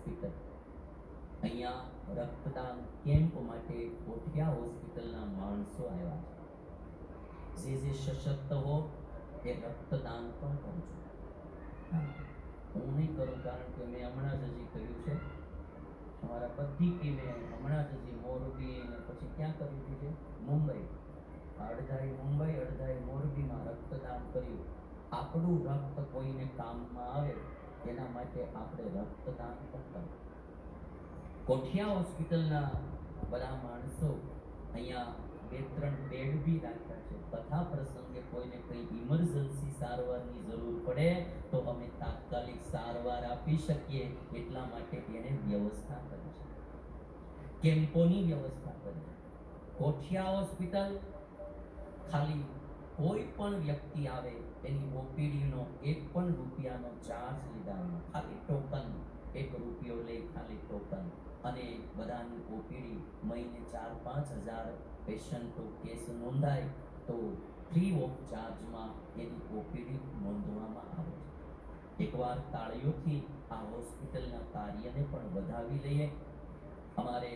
Hospital. અહીંયા રક્તદાન camp માટે કોઠિયા હોસ્પિટલના માણસો આવ્યા છે. જે જે સશક્ત હો એ રક્તદાન પણ કરજો હા, નહીં કરું કારણ કે મેં હમણાં જ હજી કર્યું છે. અમારા બધી ટીમે હમણાં જ હજી મોરબી અને પછી ક્યાં કર્યું હતું છે મુંબઈ. અડધાએ મુંબઈ અડધાએ મોરબીમાં રક્તદાન કર્યું. આપણું રક્ત કોઈને કામમાં આવે એના માટે આપણે રક્તદાન કરવું કોઠિયા હોસ્પિટલના બધા માણસો અહીંયા બે ત્રણ બેડ બી રાખ્યા છે. બધા પ્રસંગે કોઈને કોઈ ઇમરજન્સી સારવારની જરૂર પડે તો અમે તાત્કાલિક સારવાર આપી શકીએ એટલા માટે એને વ્યવસ્થા કરી છે. કેમ્પોની વ્યવસ્થા કરી કોઠિયા હોસ્પિટલ ખાલી કોઈ પણ વ્યક્તિ આવે એની ઓપીડીનો એક પણ રૂપિયાનો ચાર્જ લીધા ખાલી ટોકન એક રૂપિયો લે, ખાલી ટોકન અને બધાની ઓપીડી મહિને ચાર, પાંચ હજાર પેશન્ટો કેસ નોંધાય, તો ફ્રી ઓફ ચાર્જમાં એની ઓપીડી નોંધવામાં આવે છે. એકવાર તાળીઓથી આ હોસ્પિટલના કાર્યને પણ વધાવી લઈએ. અમારે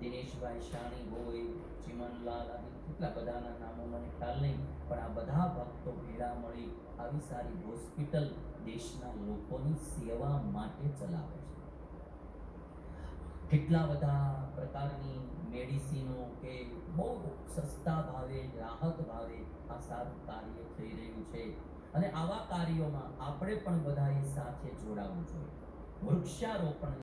દિનેશભાઈ શાણી હોય, ચિમનલાલ આદિ કેટલા બધાના નામો મને ખ્યાલ નહીં, પણ આ બધા ભક્તો ભેળા મળી આવી સારી હોસ્પિટલ દેશના લોકોની સેવા માટે ચલાવે છે. કેટલા બધા પ્રકારની મેડિસિનો કે બહુ સસ્તા ભાવે, રાહત ભાવે આ સારું કાર્ય થઈ રહ્યું છે. અને આવા કાર્યોમાં આપણે પણ બધાએ સાથે જોડાવવું જોઈએ. વૃક્ષારોપણ